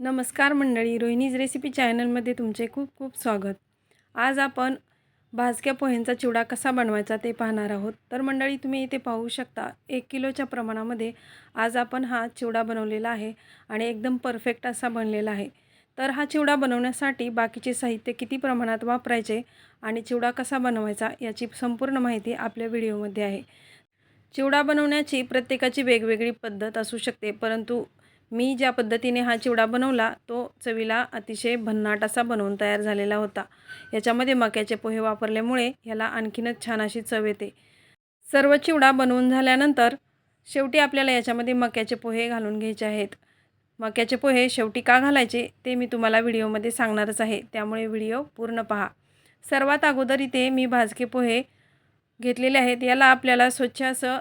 नमस्कार मंडळी रोहिणीज रेसिपी चॅनलमध्ये तुमचे खूप खूप स्वागत. आज आपण भाजक्या पोह्यांचा चिवडा कसा बनवायचा ते पाहणार आहोत. तर मंडळी तुम्ही इथे पाहू शकता एक किलोच्या प्रमाणामध्ये आज आपण हा चिवडा बनवलेला आहे आणि एकदम परफेक्ट असा बनलेला आहे. तर हा चिवडा बनवण्यासाठी बाकीचे साहित्य किती प्रमाणात वापरायचे आणि चिवडा कसा बनवायचा याची संपूर्ण माहिती आपल्या व्हिडिओमध्ये आहे. चिवडा बनवण्याची प्रत्येकाची वेगवेगळी पद्धत असू शकते परंतु मी ज्या पद्धतीने हा चिवडा बनवला तो चवीला अतिशय भन्नाट असा बनवून तयार झालेला होता. याच्यामध्ये मक्याचे पोहे वापरल्यामुळे ह्याला आणखीनच छान अशी चव येते. सर्व चिवडा बनवून झाल्यानंतर शेवटी आपल्याला याच्यामध्ये मक्याचे पोहे घालून घ्यायचे आहेत. मक्याचे पोहे शेवटी का घालायचे ते मी तुम्हाला व्हिडिओमध्ये सांगणारच आहे त्यामुळे व्हिडिओ पूर्ण पहा. सर्वात अगोदर इथे मी भाजके पोहे घेतलेले आहेत याला आपल्याला स्वच्छ असं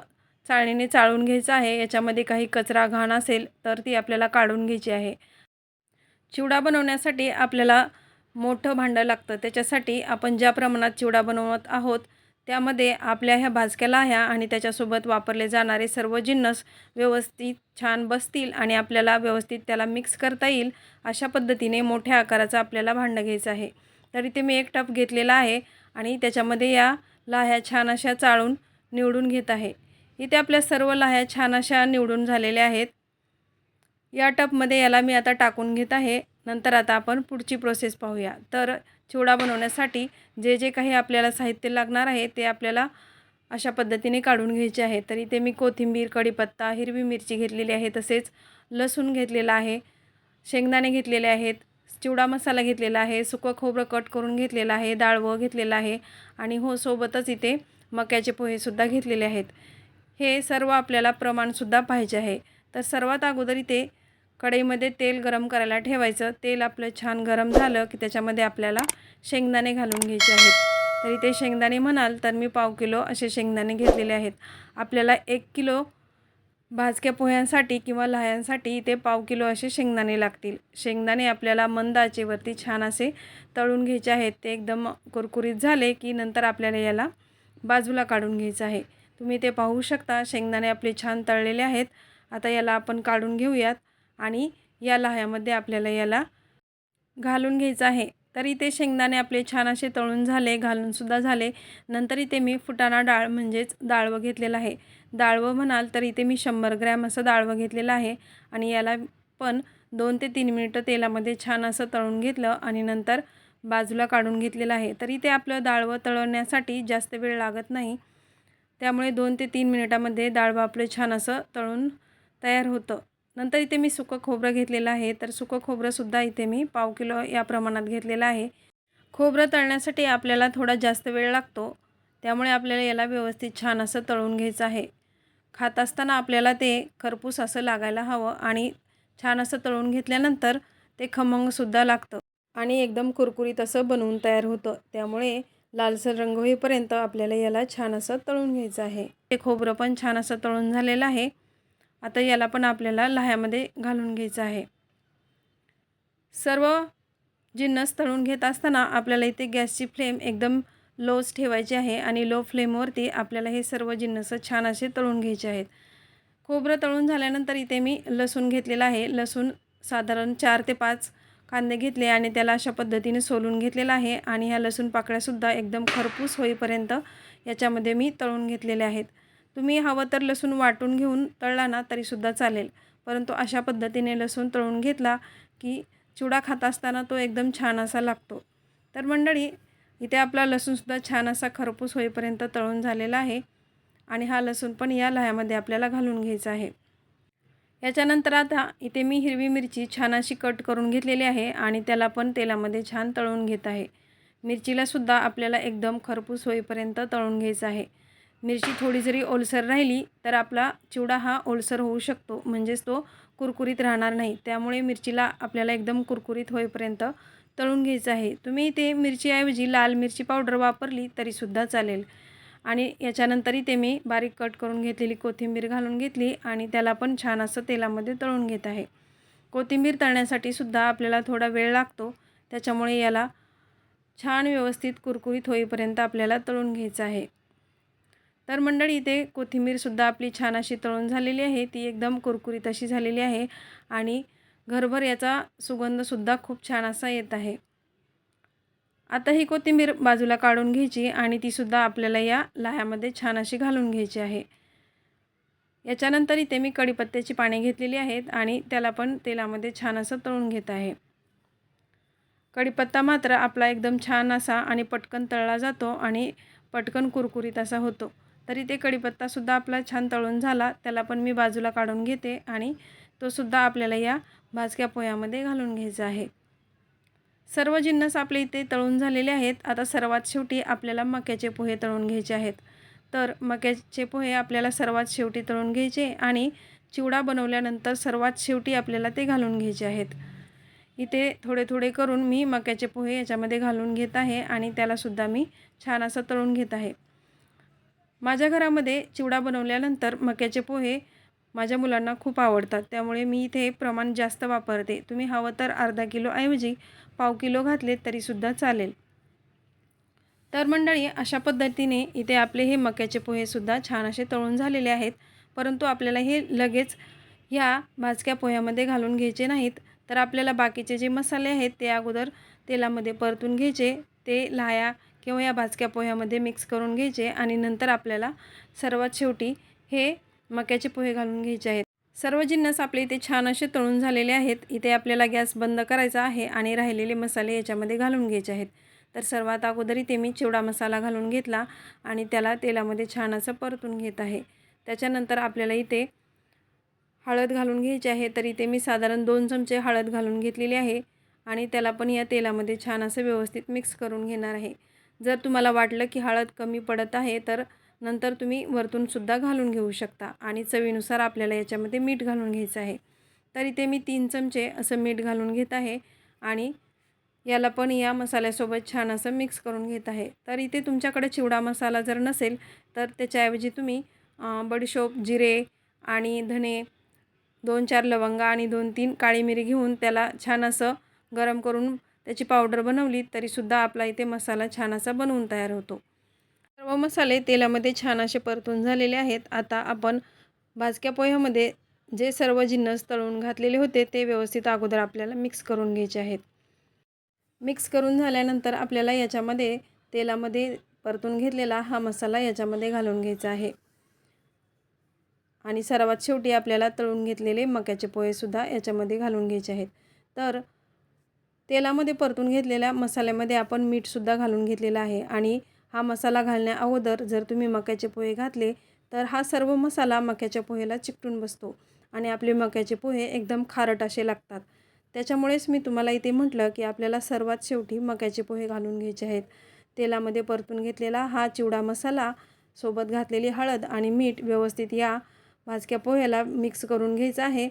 चाळणीने चाळून घ्यायचं आहे. याच्यामध्ये काही कचरा घाण असेल तर ती आपल्याला काढून घ्यायची आहे. चिवडा बनवण्यासाठी आपल्याला मोठं भांडं लागतं. त्याच्यासाठी आपण ज्या प्रमाणात चिवडा बनवत आहोत त्यामध्ये आपल्या ह्या भाजक्याला लाह्या आणि त्याच्यासोबत वापरले जाणारे सर्व जिन्नस व्यवस्थित छान बसतील आणि आपल्याला व्यवस्थित त्याला मिक्स करता येईल अशा पद्धतीने मोठ्या आकाराचं आपल्याला भांडं घ्यायचं आहे. तर इथे मी एक टप घेतलेला आहे आणि त्याच्यामध्ये या लाह्या छान अशा चाळून निवडून घेत आहे. इथे आपल्या सर्व लाह्या छान अशा निवडून झालेल्या आहेत. या टपमध्ये याला मी आता टाकून घेत आहे. नंतर आता आपण पुढची प्रोसेस पाहूया. तर चिवडा बनवण्यासाठी जे जे काही आपल्याला साहित्य लागणार आहे ते आपल्याला अशा पद्धतीने काढून घ्यायचे आहे. तर इथे मी कोथिंबीर कढीपत्ता हिरवी मिरची घेतलेली आहे तसेच लसूण घेतलेला आहे शेंगदाणे घेतलेले आहेत चिवडा मसाला घेतलेला आहे सुकं खोबरं कट करून घेतलेलं आहे डाळवं घेतलेलं आहे आणि हो सोबतच इथे मक्याचे पोहेसुद्धा घेतलेले आहेत. हे सर्व आपल्याला प्रमाणसुद्धा पाहिजे आहे. तर सर्वात अगोदर इथे कढईमध्ये तेल गरम करायला ठेवायचं. तेल आपलं छान गरम झालं की त्याच्यामध्ये आपल्याला शेंगदाणे घालून घ्यायचे आहेत. तर इथे शेंगदाणे म्हणाल तर मी पाव किलो असे शेंगदाणे घेतलेले आहेत. आपल्याला एक किलो भाजक्या पोह्यांसाठी किंवा लहायांसाठी इथे पाव किलो असे शेंगदाणे लागतील. शेंगदाणे आपल्याला मंद आचेवरती छान असे तळून घ्यायचे आहेत. ते एकदम कुरकुरीत झाले की नंतर आपल्याला याला बाजूला काढून घ्यायचं आहे. तुम्ही ते पाहू शकता. शेंगदाणे आपले छान तळलेले आहेत. आता याला आपण काढून घेऊयात आणि या लाह्यामध्ये आपल्याला याला घालून घ्यायचं आहे. तर इथे शेंगदाणे आपले छान असे तळून झाले घालूनसुद्धा झाले. नंतर इथे मी फुटाणा डाळ म्हणजेच डाळवं घेतलेलं आहे. डाळवं म्हणाल तर इथे मी शंभर ग्रॅम असं डाळवं घेतलेलं आहे आणि याला पण दोन ते तीन मिनटं तेलामध्ये छान असं तळून घेतलं आणि नंतर बाजूला काढून घेतलेलं आहे. तर इथे आपलं डाळवं तळवण्यासाठी जास्त वेळ लागत नाही. त्यामुळे दोन ते तीन मिनिटामध्ये डाळ आपलं छान असं तळून तयार होतं. नंतर इथे मी सुकं खोबरं घेतलेलं आहे. तर सुकं खोबरंसुद्धा इथे मी पाव किलो या प्रमाणात घेतलेलं आहे. खोबरं तळण्यासाठी आपल्याला थोडा जास्त वेळ लागतो. त्यामुळे आपल्याला याला व्यवस्थित छान असं तळून घ्यायचं आहे. खात असताना आपल्याला ते खरपूस असं लागायला हवं आणि छान असं तळून घेतल्यानंतर ते खमंगसुद्धा लागतं आणि एकदम कुरकुरीत असं बनवून तयार होतं. त्यामुळे लालसर रंग होईपर्यंत आपल्याला याला छान असं तळून घ्यायचं आहे. ते खोबरं पण छान असं तळून झालेलं आहे. आता याला पण आपल्याला लह्यामध्ये घालून घ्यायचं आहे. सर्व जिन्नस तळून घेत असताना आपल्याला इथे गॅसची फ्लेम एकदम लोच ठेवायची आहे आणि लो फ्लेमवरती आपल्याला हे सर्व जिन्नस छान असे तळून घ्यायचे आहेत. खोबरं तळून झाल्यानंतर इथे मी लसूण घेतलेला आहे. लसूण साधारण चार ते पाच कांदे घेतले आणि त्याला अशा पद्धतीने सोलून घेतलेला आहे आणि ह्या लसूण पाकळ्यासुद्धा एकदम खरपूस होईपर्यंत याच्यामध्ये मी तळून घेतलेले आहेत. तुम्ही हवं तर लसूण वाटून घेऊन तळला ना तरीसुद्धा चालेल. परंतु अशा पद्धतीने लसूण तळून घेतला की चिवडा खात असताना तो एकदम छान असा लागतो. तर मंडळी इथे आपला लसूणसुद्धा छान असा खरपूस होईपर्यंत तळून झालेला आहे आणि हा लसूण पण या लह्यामध्ये आपल्याला घालून घ्यायचा आहे. याच्यानंतर आता इथे मी हिरवी मिरची छान अशी कट करून घेतलेली आहे आणि त्याला पण तेलामध्ये छान तळून घेत आहे. मिरचीलासुद्धा आपल्याला एकदम खरपूस होईपर्यंत तळून घ्यायचं आहे. मिरची थोडी जरी ओलसर राहिली तर आपला चिवडा हा ओलसर होऊ शकतो म्हणजेच तो कुरकुरीत राहणार नाही. त्यामुळे मिरचीला आपल्याला एकदम कुरकुरीत होईपर्यंत तळून घ्यायचं आहे. तुम्ही इथे मिरचीऐवजी लाल मिरची पावडर वापरली तरीसुद्धा चालेल. आणि याच्यानंतरही ते मी बारीक कट करून घेतलेली कोथिंबीर घालून घेतली आणि त्याला पण छान असं तेलामध्ये तळून घेत आहे. कोथिंबीर तळण्यासाठी सुद्धा आपल्याला थोडा वेळ लागतो. त्याच्यामुळे याला छान व्यवस्थित कुरकुरीत होईपर्यंत आपल्याला तळून घ्यायचं आहे. तर मंडळी इथे कोथिंबीरसुद्धा आपली छान अशी तळून झालेली आहे. ती एकदम कुरकुरीत अशी झालेली आहे आणि घरभर याचा सुगंधसुद्धा खूप छान असा येत आहे. आता ही कोथिंबीर बाजूला काढून घ्यायची आणि तीसुद्धा आपल्याला या लाह्यामध्ये छान अशी घालून घ्यायची आहे. याच्यानंतर इथे मी कढीपत्त्याची पाने घेतलेली आहेत आणि त्याला पण तेलामध्ये छान असं तळून घेत आहे. कढीपत्ता मात्र आपला एकदम छान असा आणि पटकन तळला जातो आणि पटकन कुरकुरीत असा होतो. तरी ते कढीपत्तासुद्धा आपला छान तळून झाला त्याला पण मी बाजूला काढून घेते आणि तोसुद्धा आपल्याला या भाजक्या पोह्यामध्ये घालून घ्यायचा आहे. सर्व जिन्नस आपले इथे तळून झालेले आहेत. आता सर्वात शेवटी आपल्याला मक्याचे पोहे तळून घ्यायचे आहेत. तर मक्याचे पोहे आपल्याला सर्वात शेवटी तळून घ्यायचे आणि चिवडा बनवल्यानंतर सर्वात शेवटी आपल्याला ते घालून घ्यायचे आहेत. इथे थोडे थोडे करून मी मक्याचे पोहे याच्यामध्ये घालून घेत आहे आणि त्यालासुद्धा मी छान असं तळून घेत आहे. माझ्या घरामध्ये चिवडा बनवल्यानंतर मक्याचे पोहे माझ्या मुलांना खूप आवडतात. त्यामुळे मी इथे प्रमाण जास्त वापरते. तुम्ही हवं तर अर्धा किलोऐवजी पाव किलो घातले तरीसुद्धा चालेल. तर मंडळी अशा पद्धतीने इथे आपले हे मक्याचे पोहेसुद्धा छान असे तळून झालेले आहेत. परंतु आपल्याला हे लगेच ह्या भाजक्या पोह्यामध्ये घालून घ्यायचे नाहीत. तर आपल्याला बाकीचे जे मसाले आहेत ते अगोदर तेलामध्ये परतून घ्यायचे. ते लाया किंवा या भाजक्या पोह्यामध्ये मिक्स करून घ्यायचे आणि नंतर आपल्याला सर्वात शेवटी हे मक्याचे पोहे घालून घ्यायचे आहेत. सर्व जिन्नस आपले इथे छान असे तळून झालेले आहेत. इथे आपल्याला गॅस बंद करायचा आहे आणि राहिलेले मसाले याच्यामध्ये घालून घ्यायचे आहेत. तर सर्वात अगोदर इथे मी चिवडा मसाला घालून घेतला आणि त्याला तेलामध्ये छान असं परतून घेत आहे. त्याच्यानंतर आपल्याला इथे हळद घालून घ्यायची आहे. तर इथे मी साधारण दोन चमचे हळद घालून घेतलेली आहे आणि त्याला पण या तेलामध्ये छान असं व्यवस्थित मिक्स करून घेणार आहे. जर तुम्हाला वाटलं की हळद कमी पडत आहे तर नंतर तुम्ही वरतूनसुद्धा घालून घेऊ शकता. आणि चवीनुसार आपल्याला याच्यामध्ये मीठ घालून घ्यायचं आहे. तर इथे मी तीन चमचे असं मीठ घालून घेत आहे. आणि याला पण या मसाल्यासोबत छान असं मिक्स करून घेत आहे. तर इथे तुमच्याकडे चिवडा मसाला जर नसेल तर त्याच्याऐवजी तुम्ही बडीशोप जिरे आणि धणे दोन चार लवंगा आणि दोन तीन काळी मिरी घेऊन त्याला छान असं गरम करून त्याची पावडर बनवली तरीसुद्धा आपला इथे मसाला छान असा बनवून तयार होतो. सर्व मसाले तेलामध्ये छान असे परतून झालेले आहेत. आता आपण भाजक्या पोह्यामध्ये जे सर्व जिन्नस तळून घातलेले होते ते व्यवस्थित अगोदर आपल्याला मिक्स करून घ्यायचे आहेत. मिक्स करून झाल्यानंतर आपल्याला याच्यामध्ये तेलामध्ये परतून घेतलेला हा मसाला याच्यामध्ये घालून घ्यायचा आहे. आणि सर्वात शेवटी आपल्याला तळून घेतलेले मक्याचे पोहेसुद्धा याच्यामध्ये घालून घ्यायचे आहेत. तर तेलामध्ये परतून घेतलेल्या मसाल्यामध्ये आपण मीठसुद्धा घालून घेतलेलं आहे. आणि हा मसाला घालण्या अगोदर जर तुम्ही मक्याचे पोहे घातले तर हा सर्व मसाला मक्याच्या पोहेला चिकटून बसतो आणि आपले मक्याचे पोहे एकदम खारट असे लागतात. त्याच्यामुळेच मी तुम्हाला इथे म्हटलं की आपल्याला सर्वात शेवटी मक्याचे पोहे घालून घ्यायचे आहेत. तेलामध्ये परतून घेतलेला हा चिवडा मसाला सोबत घातलेली हळद आणि मीठ व्यवस्थित या भाजक्या पोह्याला मिक्स करून घ्यायचं आहे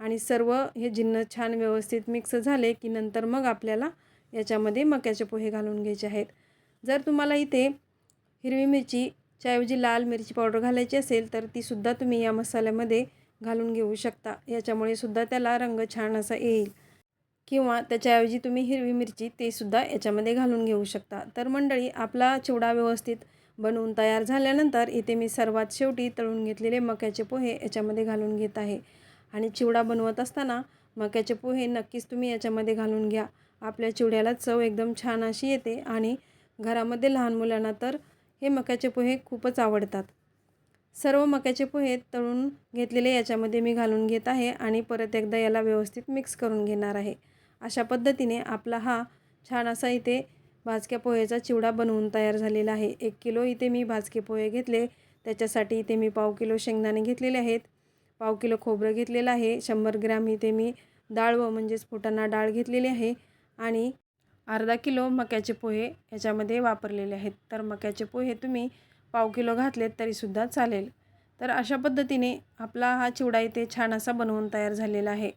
आणि सर्व हे जिन्न छान व्यवस्थित मिक्स झाले की नंतर मग आपल्याला याच्यामध्ये मक्याचे पोहे घालून घ्यायचे आहेत. जर तुम्हाला इथे हिरवी मिरची ऐवजी लाल मिरची पावडर घालायची असेल तर तीसुद्धा तुम्ही या मसाल्यामध्ये घालून घेऊ शकता. याच्यामुळे सुद्धा त्याला रंग छान असा येईल. किंवा त्याच्याऐवजी तुम्ही हिरवी मिरची ते सुद्धा याच्यामध्ये घालून घेऊ शकता. तर मंडळी आपला चिवडा व्यवस्थित बनवून तयार झाल्यानंतर इथे मी सर्वात शेवटी तळून घेतलेले मक्याचे पोहे याच्यामध्ये घालून घेत आहे. आणि चिवडा बनवत असताना मक्याचे पोहे नक्कीच तुम्ही याच्यामध्ये घालून घ्या. आपल्या चिवड्याला चव एकदम छान अशी येते आणि घरामध्ये लहान मुलांना तर हे मक्याचे पोहे खूपच आवडतात. सर्व मक्याचे पोहे तळून घेतलेले याच्यामध्ये मी घालून घेत आहे आणि परत एकदा याला व्यवस्थित मिक्स करून घेणार आहे. अशा पद्धतीने आपला हा छान असा इथे भाजक्या पोह्याचा चिवडा बनवून तयार झालेला आहे. एक किलो इथे मी भाजके पोहे घेतले. त्याच्यासाठी इथे मी पाव किलो शेंगदाणे घेतलेले आहेत. पाव किलो खोबरं घेतलेलं आहे. शंभर ग्रॅम इथे मी डाळ व म्हणजेच फुटाणा डाळ घेतलेली आहे. आणि अर्धा किलो मक्याचे पोहे याच्यामध्ये वापरलेले आहेत. तर मक्याचे पोहे तुम्ही पाव किलो घातलेत तरीसुद्धा चालेल. तर अशा पद्धतीने आपला हा चिवडा इथे छान असा बनवून तयार झालेला आहे.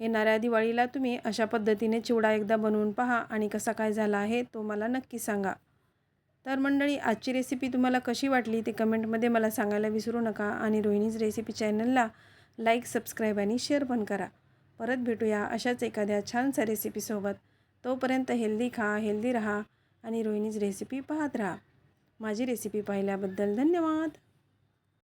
येणाऱ्या दिवाळीला तुम्ही अशा पद्धतीने चिवडा एकदा बनवून पहा आणि कसा काय झाला आहे तो मला नक्की सांगा. तर मंडळी आजची रेसिपी तुम्हाला कशी वाटली ते कमेंटमध्ये मला सांगायला विसरू नका आणि रोहिणीज रेसिपी चॅनलला लाईक सबस्क्राईब आणि शेअर पण करा. परत भेटूया अशाच एखाद्या छानशा रेसिपीसोबत तोपर्यंत हेल्दी खा हेल्दी राहा आणि रोहिणीज रेसिपी पाहत राहा. माझी रेसिपी पाहिल्याबद्दल धन्यवाद.